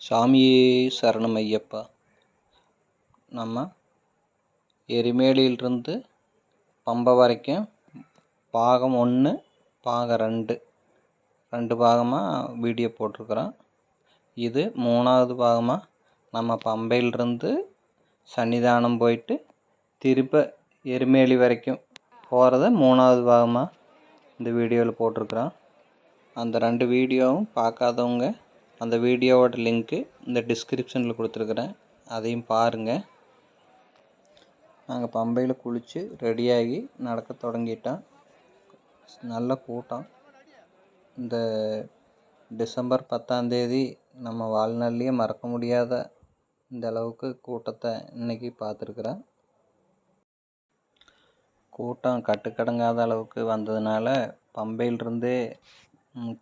சாமியே சரணம் ஐயப்பா நம்ம எரிமேலியிலிருந்து பம்பை வரைக்கும் பாகம் ஒன்று பாகம் ரெண்டு. ரெண்டு பாகமாக வீடியோ போட்டிருக்குறோம். இது மூணாவது பாகமாக நம்ம பம்பையிலிருந்து சன்னிதானம் போயிட்டு திருப்ப எரிமேலி வரைக்கும் போகிறத மூணாவது பாகமாக இந்த வீடியோவில் போட்டிருக்குறோம். அந்த ரெண்டு வீடியோவும் பார்க்காதவங்க அந்த வீடியோவோட லிங்க்கு இந்த டிஸ்கிரிப்ஷனில் கொடுத்துருக்குறேன். அதையும் பாருங்கள் நாங்கள் பம்பையில் குளித்து ரெடியாகி நடக்க தொடங்கிட்டோம். நல்ல கூட்டம். இந்த டிசம்பர் பத்தாந்தேதி நம்ம வாழ்நாள்லேயே மறக்க முடியாத இந்த அளவுக்கு கூட்டத்தை இன்றைக்கி பார்த்துருக்குறேன். கூட்டம் கட்டுக்கடங்காத அளவுக்கு வந்ததுனால பம்பையிலிருந்தே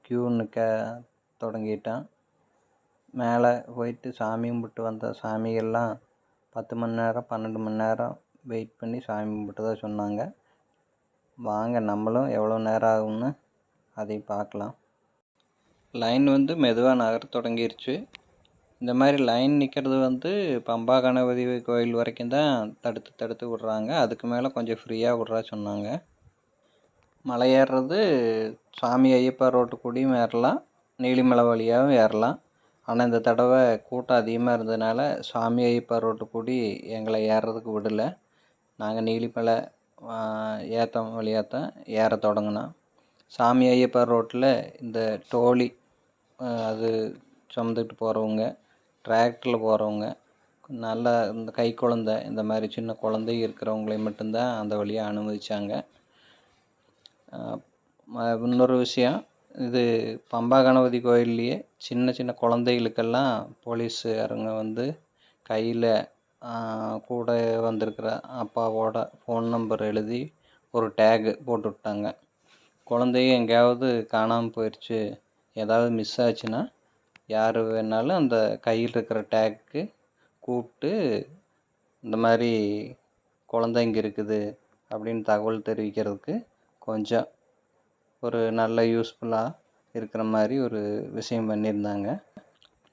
க்யூ நிற்க தொடங்கிட்டான் மேலே போயிட்டு சாமி கும்பிட்டு வந்த சாமிகள்லாம் பத்து மணி நேரம் பன்னெண்டு மணி நேரம் வெயிட் பண்ணி சாமி கும்பிட்டதா சொன்னாங்க. வாங்க நம்மளும் எவ்வளோ நேரம் ஆகும்னு அதையும் பார்க்கலாம். லைன் வந்து மெதுவாக நகர தொடங்கிருச்சு. இந்த மாதிரி லைன் நிற்கிறது வந்து பம்பா கணபதி கோயில் வரைக்கும் தான் தடுத்து தடுத்து விட்றாங்க. அதுக்கு மேலே கொஞ்சம் ஃப்ரீயாக விட்றா சொன்னாங்க. மலை ஏறுறது சாமி ஐயப்பா ரோட்டு கூடயும் ஏறலாம். நீலிமலை வழியாகவும் ஏறலாம். ஆனால் இந்த தடவை கூட்டம் அதிகமாக இருந்ததுனால சாமி ஐயப்பா ரோட்டு கூடி எங்களை ஏறுறதுக்கு விடலை. நாங்கள் நீலிமலை ஏத்தம் வழியாக தான் ஏற தொடங்கினோம். சாமி ஐயப்பா ரோட்டில் இந்த டோலி அது சுமந்துக்கிட்டு போகிறவங்க டிராக்டரில் போகிறவங்க நல்லா இந்த கை குழந்த இந்த மாதிரி சின்ன குழந்தை இருக்கிறவங்களை மட்டும்தான் அந்த வழியாக அனுமதித்தாங்க இன்னொரு விஷயம் இது பம்பா கணபதி கோயில்லையே சின்ன சின்ன குழந்தைகளுக்கெல்லாம் போலீஸுகாரங்க வந்து கையில் கூட வந்திருக்கிற அப்பாவோட ஃபோன் நம்பர் எழுதி ஒரு டேகு போட்டு விட்டாங்க. குழந்தைங்க எங்கேயாவது காணாமல் போயிடுச்சு ஏதாவது மிஸ் ஆச்சுன்னா யார் வேணாலும் அந்த கையில் இருக்கிற டேக்கு கூப்பிட்டு இந்த மாதிரி குழந்தைங்க இருக்குது அப்படின்னு தகவல் தெரிவிக்கிறதுக்கு கொஞ்சம் ஒரு நல்ல யூஸ்ஃபுல்லாக இருக்கிற மாதிரி ஒரு விஷயம் பண்ணியிருந்தாங்க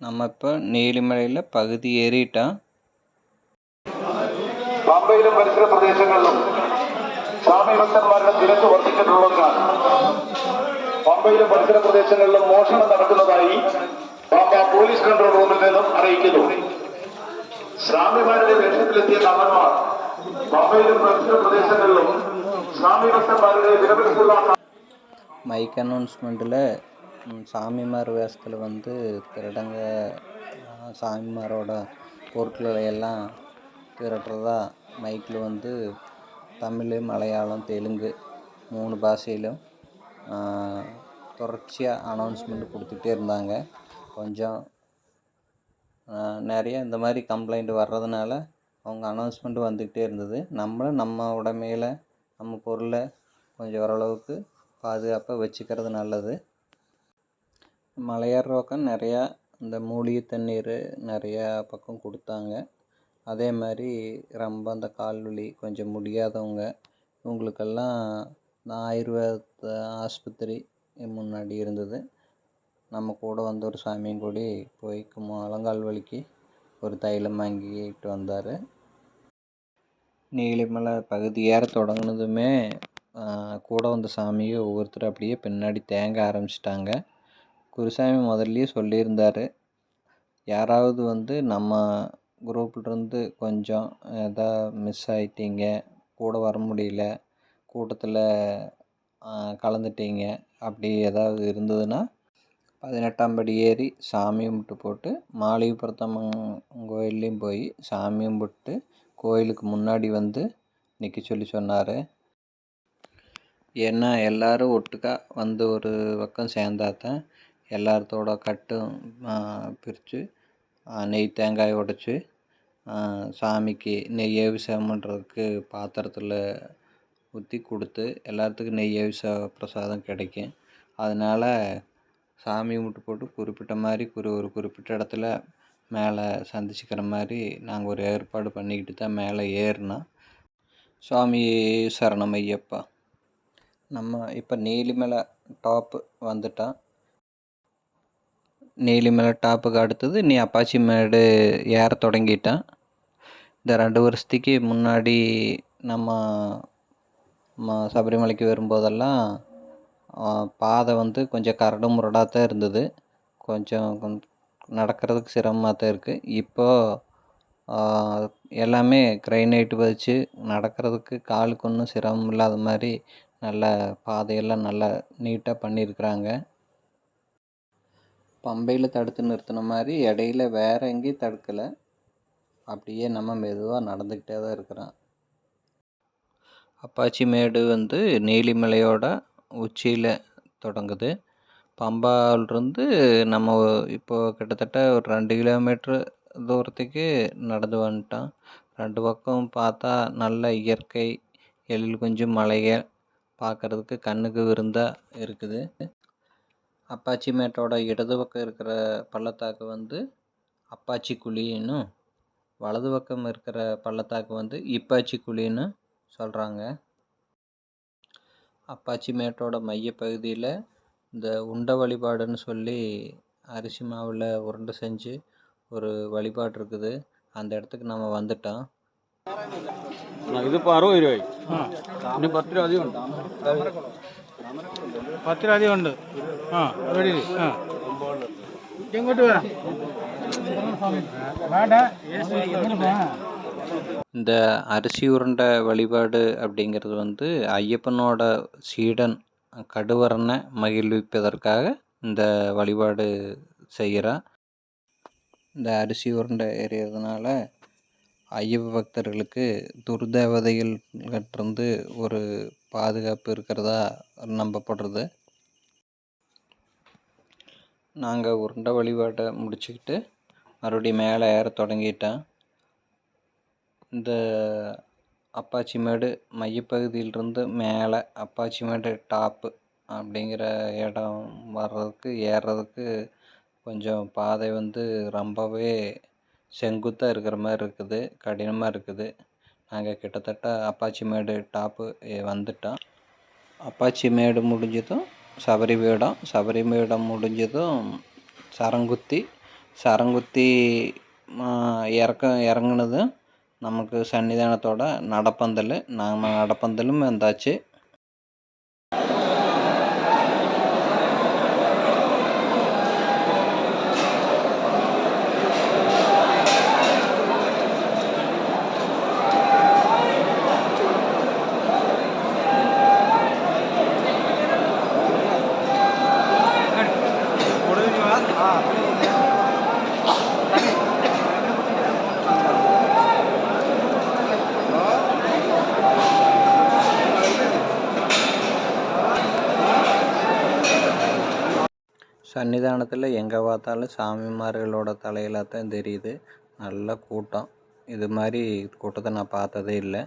நம்ம இப்போ നീലിമലയിലെ പകുതി ഏറിയിട്ടാണ് പമ്പയിലും പരിസര പ്രദേശങ്ങളിലും സ്വാമി ഭക്തന്മാരുടെ തിരക്ക് വർദ്ധിച്ചിട്ടുള്ളതിനാൽ പമ്പയിലും പരിസര പ്രദേശങ്ങളിലും മോഷണം നടക്കുന്നതായി പമ്പ പോലീസ് കൺട്രോൾ റൂമിൽ നിന്നും അറിയിക്കുന്നു സ്വാമിമാരുടെ വേഷത്തിലെത്തിയ കള്ളന്മാർ പമ്പയിലും പരിസര പ്രദേശങ്ങളിലും സ്വാമി ഭക്തന്മാരുടെ വിലപിടിപ്പുള്ള மைக் அனௌன்ஸ்மெண்ட்டில் சாமிமார் வேஷத்தில் வந்து திருடங்க சாமிமாரோட பொருட்களை எல்லாம் திரட்டுறதா மைக்கில் வந்து தமிழ் மலையாளம் தெலுங்கு மூணு பாஷையிலும் தொடர்ச்சியாக அனௌன்ஸ்மெண்ட் கொடுத்துட்டே இருந்தாங்க. கொஞ்சம் நிறைய இந்த மாதிரி கம்ப்ளைண்ட் வர்றதுனால அவங்க அனௌன்ஸ்மெண்ட் வந்துக்கிட்டே இருந்தது. நம்மளும் நம்ம உடைமையில் நம்ம பொருளை கொஞ்சம் ஓரளவுக்கு பாதுகாப்பாக வச்சுக்கிறது நல்லது. மலையேற பக்கம் நிறையா இந்த மூலிகை தண்ணீர் நிறையா பக்கம் கொடுத்தாங்க. அதே மாதிரி ரொம்ப அந்த கால் வலி கொஞ்சம் முடியாதவங்க இவங்களுக்கெல்லாம் இந்த ஆயுர்வேத ஆஸ்பத்திரி முன்னாடி இருந்தது. நம்ம கூட வந்த ஒரு சாமியும் கூடி போய் முழங்கால் வலிக்கு ஒரு தைலம் வாங்கிட்டு வந்தார். நீலிமலை பகுதி ஏற தொடங்கினதுமே கூட வந்த சாமியை ஒவ்வொருத்தரும் அப்படியே பின்னாடி தேங்க ஆரம்பிச்சிட்டாங்க. குருசாமி முதல்லையே சொல்லியிருந்தார் யாராவது வந்து நம்ம குரூப்லேருந்து கொஞ்சம் எதா மிஸ் ஆகிட்டீங்க கூட வர முடியல கூட்டத்தில் கலந்துட்டீங்க அப்படி ஏதாவது இருந்ததுன்னா பதினெட்டாம் படி ஏறி சாமி கும்பிட்டு போட்டு மாளிகைப்புறத்தம்மன் கோயில்லையும் போய் சாமி கும்பிட்டு கோயிலுக்கு முன்னாடி வந்து நிற்க சொல்லி சொன்னார். ஏன்னா எல்லோரும் ஒட்டுக்கா வந்து ஒரு பக்கம் சேர்ந்தா தான் எல்லாத்தோட கட்டும் பிரித்து நெய் தேங்காய் உடைச்சி சாமிக்கு நெய் அபிஷேகம் பண்ணுறதுக்கு பாத்திரத்தில் ஊற்றி கொடுத்து எல்லாத்துக்கும் நெய் அபிஷேக பிரசாதம் கிடைக்கும். அதனால் சாமி கும்பிட்டு போட்டு குறிப்பிட்ட மாதிரி குறி ஒரு குறிப்பிட்ட இடத்துல மேலே சந்திச்சுக்கிற மாதிரி நாங்கள் ஒரு ஏற்பாடு பண்ணிக்கிட்டு தான் மேலே ஏறினோம் சுவாமி சரணம் ஐயப்பா. நம்ம இப்போ நீலிமலை டாப்பு வந்துட்டான் நீலிமலை டாப்புக்கு அடுத்தது நீ அப்பாச்சி மேடு ஏற தொடங்கிட்டான் இந்த ரெண்டு வருஷத்துக்கு முன்னாடி நம்ம ம சபரிமலைக்கு வரும்போதெல்லாம் பாதை வந்து கொஞ்சம் கரடு முரடாக தான் இருந்தது. கொஞ்சம் நடக்கிறதுக்கு சிரமமாக தான் இருக்குது இப்போது எல்லாமே கிரைனைட் வச்சு நடக்கிறதுக்கு காலுக்கு ஒன்றும் சிரமம் இல்லாத மாதிரி நல்ல பாதையெல்லாம் நல்லா நீட்டாக பண்ணியிருக்கிறாங்க. பம்பையில் தடுத்து நிறுத்தின மாதிரி இடையில வேறு எங்கேயும் தடுக்கலை. அப்படியே நம்ம மெதுவாக நடந்துக்கிட்டே தான் இருக்கிறோம். அப்பாச்சி மேடு வந்து நீலிமலையோட உச்சியில் தொடங்குது. பம்பாவிலிருந்து நம்ம இப்போது கிட்டத்தட்ட ஒரு ரெண்டு கிலோமீட்ரு தூரத்துக்கு நடந்து வந்துட்டோம் ரெண்டு பக்கம் பார்த்தா நல்ல இயற்கை எழில் கொஞ்சம் மலைகள் பார்க்குறதுக்கு கண்ணுக்கு விருந்தாக இருக்குது. அப்பாச்சி மேட்டோட இடது பக்கம் இருக்கிற பள்ளத்தாக்கு வந்து அப்பாச்சி குழின்னும் வலது பக்கம் இருக்கிற பள்ளத்தாக்கு வந்து இப்பாச்சி குழின்னு சொல்கிறாங்க அப்பாச்சி மேட்டோட மையப்பகுதியில் இந்த உண்ட வழிபாடுன்னு சொல்லி அரிசி மாவில் உருண்டை செஞ்சு ஒரு வழிபாடு இருக்குது. அந்த இடத்துக்கு நம்ம வந்துட்டோம். இது అరవై ఇరవై నీ పత్రి అది ఉంటా పత్రి అది ఉండు రెడీ ఇంకోటి இந்த அரிசி உருண்டை வழிபாடு அப்படிங்கிறது வந்து ஐயப்பனோட சீடன் கடுவரனை மகிழ்விப்பதற்காக இந்த வழிபாடு செய்கிறான் இந்த அரிசி உருண்டை எறியறதுனால ஐயப்ப பக்தர்களுக்கு துர்தேவதைகள்கிட்டருந்து ஒரு பாதுகாப்பு இருக்கிறதா நம்பப்படுறது. நாங்கள் உருண்டை வழிபாட்டை முடிச்சுக்கிட்டு மறுபடியும் மேலே ஏற தொடங்கிட்டோம் இந்த அப்பாச்சி மேடு மையப்பகுதியிலிருந்து மேலே அப்பாச்சி மேடு டாப்பு அப்படிங்கிற இடம் வர்றதுக்கு ஏறுறதுக்கு கொஞ்சம் பாதை வந்து ரொம்பவே செங்குத்தாக இருக்கிற மாதிரி இருக்குது கடினமாக இருக்குது. நாங்கள் கிட்டத்தட்ட அப்பாச்சி மேடு டாப்பு வந்துட்டோம். அப்பாச்சி மேடு முடிஞ்சதும் சபரி பீடம் சபரி பீடம் முடிஞ்சதும் சரங்குத்தி. சரங்குத்தி இறக்க இறங்குனதும் நமக்கு சன்னிதானத்தோட நடப்பந்தல் நாம் நடப்பந்தலும் வந்தாச்சு. சன்னிதானத்தில் எங்கே பார்த்தாலும் சாமிமார்களோட தலையில தான் தெரியுது. நல்ல கூட்டம். இது மாதிரி கூட்டத்தை நான் பார்த்ததே இல்லை.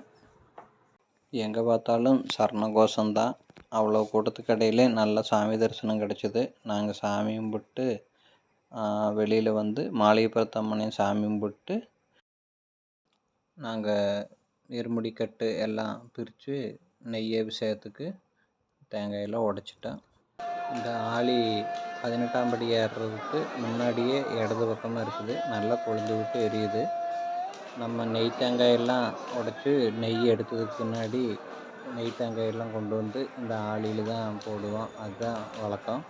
எங்கே பார்த்தாலும் சரணகோஷம்தான். அவ்வளோ கூட்டத்துக்கு இடையிலே நல்ல சாமி தரிசனம் கிடச்சிது. நாங்கள் சாமி கும்பிட்டு வெளியில் வந்து மாளிகைப்புறத்தம்மனையும் சாமி கும்பிட்டு நாங்கள் இருமுடிக்கட்டு எல்லாம் பிரித்து நெய் அபிஷேகத்துக்கு தேங்காயெல்லாம் உடச்சிட்டோம். இந்த ஆளி பதினெட்டாம் படி ஏறுறதுக்கு முன்னாடியே இடது பக்கமாக இருக்குது. நல்லா கொழுந்து விட்டு எரியுது. நம்ம நெய் தேங்காயெல்லாம் உடச்சி நெய் எடுத்ததுக்கு பின்னாடி நெய் தேங்காயெல்லாம் கொண்டு வந்து இந்த ஆளியில் தான் போடுவோம். அதுதான் வழக்கம்.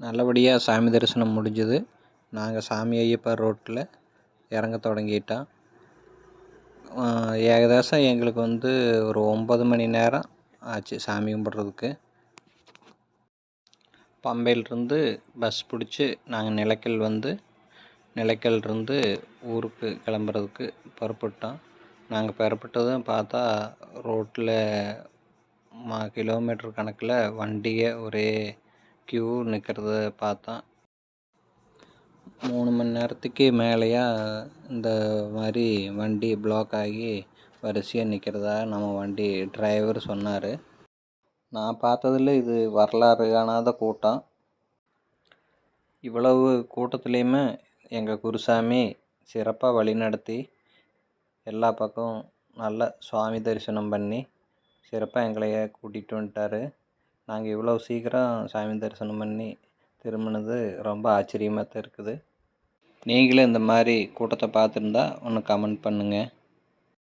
நல்லபடியாக சாமி தரிசனம் முடிஞ்சது. நாங்கள் சாமி ஐயப்பா ரோட்டில் இறங்க தொடங்கிட்டோம். ஏகதேசம் எங்களுக்கு வந்து ஒரு ஒம்பது மணி நேரம் ஆச்சு சாமி கும்பிட்றதுக்கு பம்பையிலிருந்து பஸ் பிடிச்சி நாங்கள் நிலக்கல் வந்து நிலக்கல்லிருந்து ஊருக்கு கிளம்புறதுக்கு புறப்பட்டோம். நாங்கள் புறப்பட்டதும் பார்த்தா ரோட்டில் மா கிலோமீட்டர் கணக்கில் வண்டியை ஒரே க்யூ நிற்கிறத பார்த்தோம். மூணு மணி நேரத்துக்கு மேலேயா இந்த மாதிரி வண்டி ப்ளாக் ஆகி வரிசையாக நிற்கிறதா நம்ம வண்டி டிரைவர் சொன்னார். நான் பார்த்ததுல இது வரலாறு காணாத கூட்டம். இவ்வளவு கூட்டத்துலேயுமே எங்கள் குருசாமி சிறப்பாக வழிநடத்தி எல்லா பக்கம் நல்ல சுவாமி தரிசனம் பண்ணி சிறப்பாக எங்களைய கூட்டிகிட்டு வந்துட்டார். நாங்கள் இவ்வளோ சீக்கிரம் சாமி தரிசனம் பண்ணி திரும்பினது ரொம்ப ஆச்சரியமாக தான் இருக்குது. நீங்களும் இந்த மாதிரி கூட்டத்தை பார்த்துருந்தா ஒன்று கமெண்ட் பண்ணுங்கள்